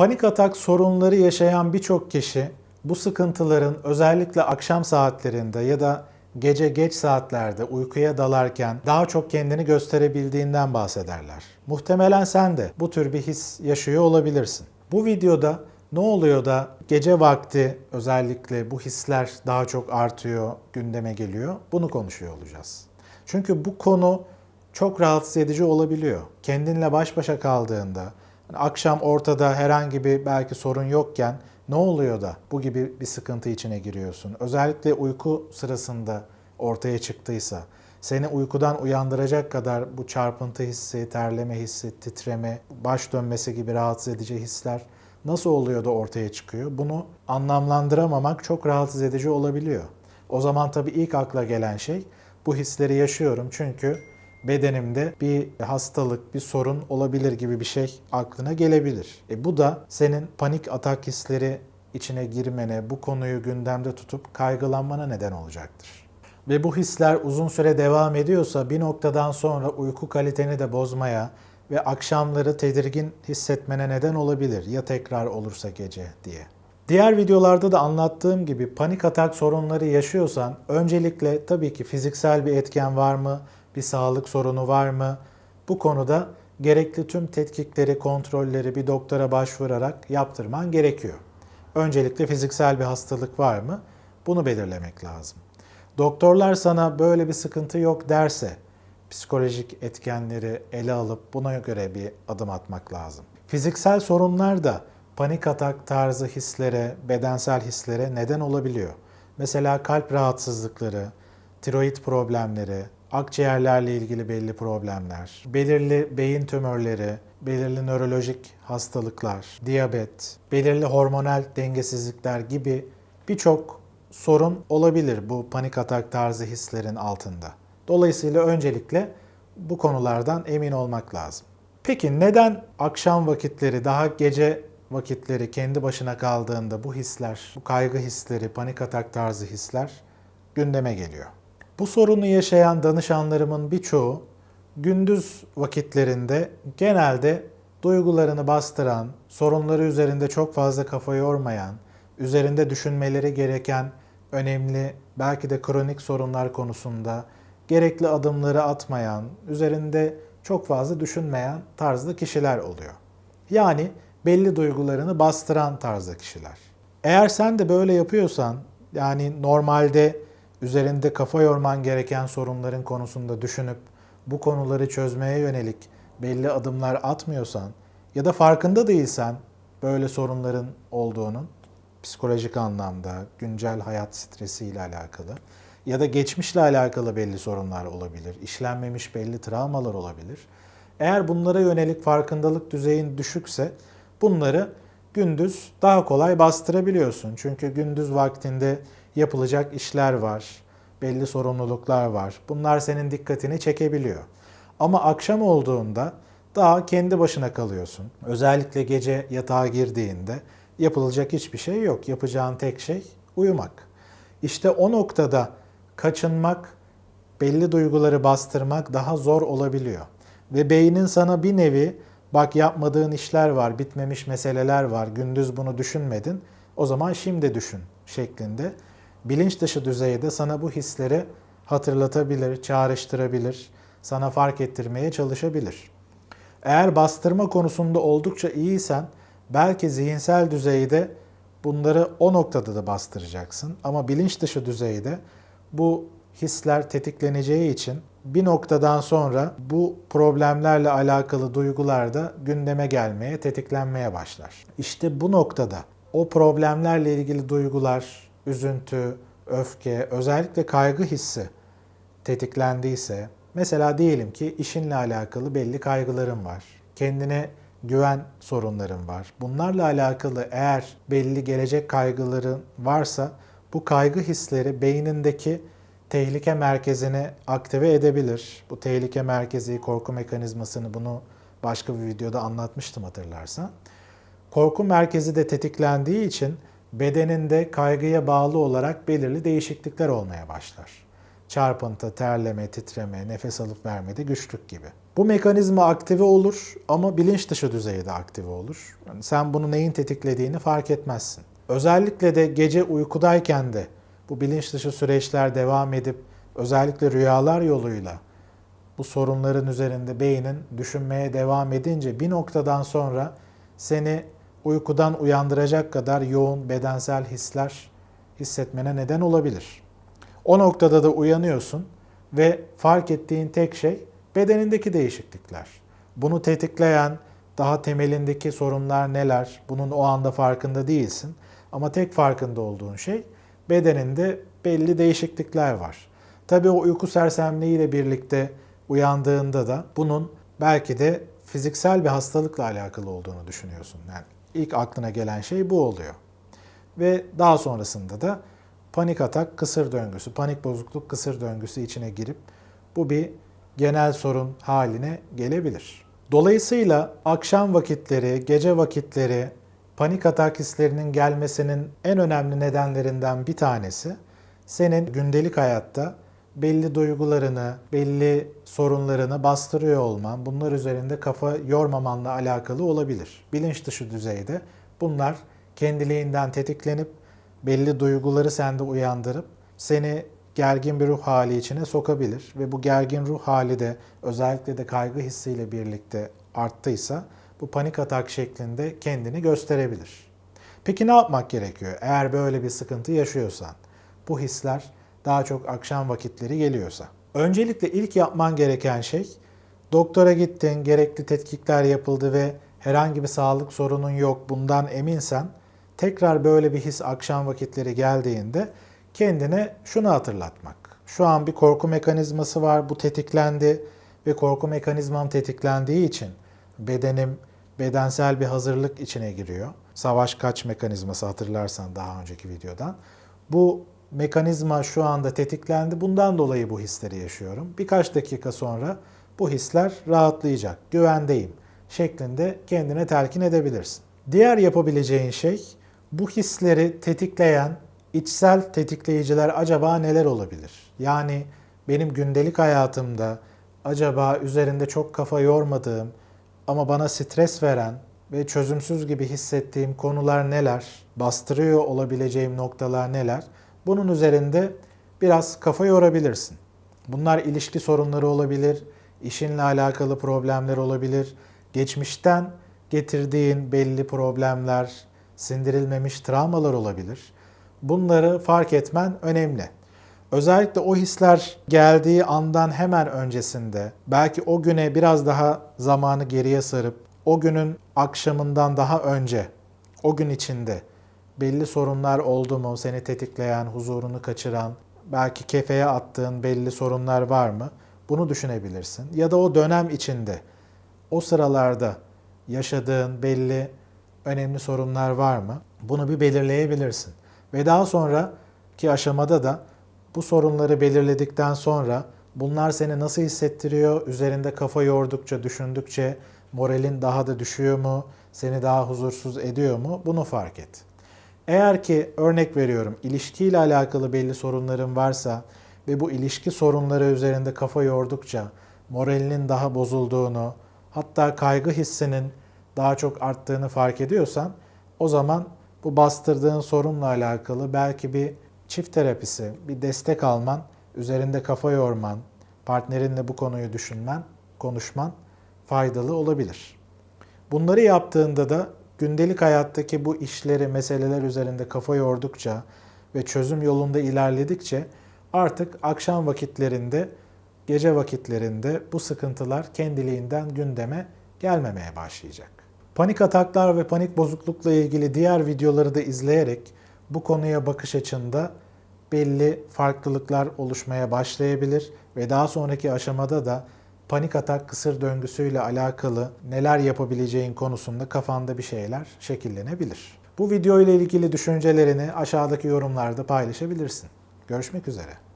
Panik atak sorunları yaşayan birçok kişi bu sıkıntıların özellikle akşam saatlerinde ya da gece geç saatlerde uykuya dalarken daha çok kendini gösterebildiğinden bahsederler. Muhtemelen sen de bu tür bir his yaşıyor olabilirsin. Bu videoda ne oluyor da gece vakti özellikle bu hisler daha çok artıyor, gündeme geliyor? Bunu konuşuyor olacağız. Çünkü bu konu çok rahatsız edici olabiliyor. Kendinle baş başa kaldığında, hani akşam ortada herhangi bir belki sorun yokken ne oluyor da bu gibi bir sıkıntı içine giriyorsun? Özellikle uyku sırasında ortaya çıktıysa, seni uykudan uyandıracak kadar bu çarpıntı hissi, terleme hissi, titreme, baş dönmesi gibi rahatsız edici hisler nasıl oluyor da ortaya çıkıyor? Bunu anlamlandıramamak çok rahatsız edici olabiliyor. O zaman tabii ilk akla gelen şey bu hisleri yaşıyorum çünkü bedenimde bir hastalık, bir sorun olabilir gibi bir şey aklına gelebilir. E bu da senin panik atak hisleri içine girmene, bu konuyu gündemde tutup kaygılanmana neden olacaktır. Ve bu hisler uzun süre devam ediyorsa bir noktadan sonra uyku kaliteni de bozmaya ve akşamları tedirgin hissetmene neden olabilir ya tekrar olursa gece diye. Diğer videolarda da anlattığım gibi panik atak sorunları yaşıyorsan öncelikle tabii ki fiziksel bir etken var mı, bir sağlık sorunu var mı? Bu konuda gerekli tüm tetkikleri, kontrolleri bir doktora başvurarak yaptırman gerekiyor. Öncelikle fiziksel bir hastalık var mı? Bunu belirlemek lazım. Doktorlar sana böyle bir sıkıntı yok derse psikolojik etkenleri ele alıp buna göre bir adım atmak lazım. Fiziksel sorunlar da panik atak tarzı hislere, bedensel hislere neden olabiliyor. Mesela kalp rahatsızlıkları, tiroid problemleri, akciğerlerle ilgili belli problemler, belirli beyin tümörleri, belirli nörolojik hastalıklar, diyabet, belirli hormonal dengesizlikler gibi birçok sorun olabilir bu panik atak tarzı hislerin altında. Dolayısıyla öncelikle bu konulardan emin olmak lazım. Peki neden akşam vakitleri, daha gece vakitleri kendi başına kaldığında bu hisler, bu kaygı hisleri, panik atak tarzı hisler gündeme geliyor? Bu sorunu yaşayan danışanlarımın birçoğu gündüz vakitlerinde genelde duygularını bastıran, sorunları üzerinde çok fazla kafa yormayan, üzerinde düşünmeleri gereken önemli, belki de kronik sorunlar konusunda gerekli adımları atmayan, üzerinde çok fazla düşünmeyen tarzda kişiler oluyor. Yani belli duygularını bastıran tarzda kişiler. Eğer sen de böyle yapıyorsan, yani normalde üzerinde kafa yorman gereken sorunların konusunda düşünüp bu konuları çözmeye yönelik belli adımlar atmıyorsan ya da farkında değilsen böyle sorunların olduğunun psikolojik anlamda, güncel hayat stresiyle alakalı ya da geçmişle alakalı belli sorunlar olabilir, işlenmemiş belli travmalar olabilir. Eğer bunlara yönelik farkındalık düzeyin düşükse bunları gündüz daha kolay bastırabiliyorsun. Çünkü gündüz vaktinde yapılacak işler var, belli sorumluluklar var. Bunlar senin dikkatini çekebiliyor. Ama akşam olduğunda daha kendi başına kalıyorsun. Özellikle gece yatağa girdiğinde yapılacak hiçbir şey yok. Yapacağın tek şey uyumak. İşte o noktada kaçınmak, belli duyguları bastırmak daha zor olabiliyor. Ve beynin sana bir nevi bak yapmadığın işler var, bitmemiş meseleler var, gündüz bunu düşünmedin. O zaman şimdi düşün şeklinde bilinç dışı düzeyde sana bu hisleri hatırlatabilir, çağrıştırabilir, sana fark ettirmeye çalışabilir. Eğer bastırma konusunda oldukça iyiysen belki zihinsel düzeyde bunları o noktada da bastıracaksın ama bilinç dışı düzeyde bu hisler tetikleneceği için bir noktadan sonra bu problemlerle alakalı duygular da gündeme gelmeye, tetiklenmeye başlar. İşte bu noktada o problemlerle ilgili duygular, üzüntü, öfke, özellikle kaygı hissi tetiklendiyse, mesela diyelim ki işinle alakalı belli kaygıların var. Kendine güven sorunların var. Bunlarla alakalı eğer belli gelecek kaygıların varsa bu kaygı hisleri beynindeki tehlike merkezini aktive edebilir. Bu tehlike merkezi, korku mekanizmasını bunu başka bir videoda anlatmıştım hatırlarsan. Korku merkezi de tetiklendiği için bedeninde kaygıya bağlı olarak belirli değişiklikler olmaya başlar. Çarpıntı, terleme, titreme, nefes alıp vermede güçlük gibi. Bu mekanizma aktive olur ama bilinç dışı düzeyde aktive olur. Yani sen bunu neyin tetiklediğini fark etmezsin. Özellikle de gece uykudayken de bu bilinç dışı süreçler devam edip özellikle rüyalar yoluyla bu sorunların üzerinde beynin düşünmeye devam edince bir noktadan sonra seni uykudan uyandıracak kadar yoğun bedensel hisler hissetmene neden olabilir. O noktada da uyanıyorsun ve fark ettiğin tek şey bedenindeki değişiklikler. Bunu tetikleyen daha temelindeki sorunlar neler? Bunun o anda farkında değilsin. Ama tek farkında olduğun şey bedeninde belli değişiklikler var. Tabii o uyku sersemliğiyle birlikte uyandığında da bunun belki de fiziksel bir hastalıkla alakalı olduğunu düşünüyorsun. Yani ilk aklına gelen şey bu oluyor. Ve daha sonrasında da panik atak kısır döngüsü, panik bozukluk kısır döngüsü içine girip bu bir genel sorun haline gelebilir. Dolayısıyla akşam vakitleri, gece vakitleri panik atak hislerinin gelmesinin en önemli nedenlerinden bir tanesi senin gündelik hayatta belli duygularını, belli sorunlarını bastırıyor olman, bunlar üzerinde kafa yormamanla alakalı olabilir. Bilinç dışı düzeyde bunlar kendiliğinden tetiklenip belli duyguları sende uyandırıp seni gergin bir ruh hali içine sokabilir ve bu gergin ruh hali de özellikle de kaygı hissiyle birlikte arttıysa bu panik atak şeklinde kendini gösterebilir. Peki ne yapmak gerekiyor eğer böyle bir sıkıntı yaşıyorsan? Bu hisler daha çok akşam vakitleri geliyorsa. Öncelikle ilk yapman gereken şey doktora gittin, gerekli tetkikler yapıldı ve herhangi bir sağlık sorunun yok bundan eminsen tekrar böyle bir his akşam vakitleri geldiğinde kendine şunu hatırlatmak. Şu an bir korku mekanizması var, bu tetiklendi ve korku mekanizmam tetiklendiği için bedenim bedensel bir hazırlık içine giriyor. Savaş kaç mekanizması hatırlarsan daha önceki videodan. Bu mekanizma şu anda tetiklendi. Bundan dolayı bu hisleri yaşıyorum. Birkaç dakika sonra bu hisler rahatlayacak, güvendeyim şeklinde kendine telkin edebilirsin. Diğer yapabileceğin şey bu hisleri tetikleyen içsel tetikleyiciler acaba neler olabilir? Yani benim gündelik hayatımda acaba üzerinde çok kafa yormadığım ama bana stres veren ve çözümsüz gibi hissettiğim konular neler? Bastırıyor olabileceğim noktalar neler? Bunun üzerinde biraz kafa yorabilirsin. Bunlar ilişki sorunları olabilir, işinle alakalı problemler olabilir, geçmişten getirdiğin belli problemler, sindirilmemiş travmalar olabilir. Bunları fark etmen önemli. Özellikle o hisler geldiği andan hemen öncesinde, belki o güne biraz daha zamanı geriye sarıp, o günün akşamından daha önce, o gün içinde belli sorunlar oldu mu seni tetikleyen, huzurunu kaçıran, belki kefeye attığın belli sorunlar var mı? Bunu düşünebilirsin. Ya da o dönem içinde, o sıralarda yaşadığın belli önemli sorunlar var mı? Bunu bir belirleyebilirsin. Ve daha sonra ki aşamada da bu sorunları belirledikten sonra bunlar seni nasıl hissettiriyor? Üzerinde kafa yordukça, düşündükçe moralin daha da düşüyor mu? Seni daha huzursuz ediyor mu? Bunu fark et. Eğer ki örnek veriyorum ilişkiyle alakalı belli sorunların varsa ve bu ilişki sorunları üzerinde kafa yordukça moralinin daha bozulduğunu, hatta kaygı hissinin daha çok arttığını fark ediyorsan o zaman bu bastırdığın sorunla alakalı belki bir çift terapisi, bir destek alman, üzerinde kafa yorman, partnerinle bu konuyu düşünmen, konuşman faydalı olabilir. Bunları yaptığında da gündelik hayattaki bu işleri, meseleler üzerinde kafa yordukça ve çözüm yolunda ilerledikçe artık akşam vakitlerinde, gece vakitlerinde bu sıkıntılar kendiliğinden gündeme gelmemeye başlayacak. Panik ataklar ve panik bozuklukla ilgili diğer videoları da izleyerek bu konuya bakış açında belli farklılıklar oluşmaya başlayabilir ve daha sonraki aşamada da panik atak kısır döngüsüyle alakalı neler yapabileceğin konusunda kafanda bir şeyler şekillenebilir. Bu video ile ilgili düşüncelerini aşağıdaki yorumlarda paylaşabilirsin. Görüşmek üzere.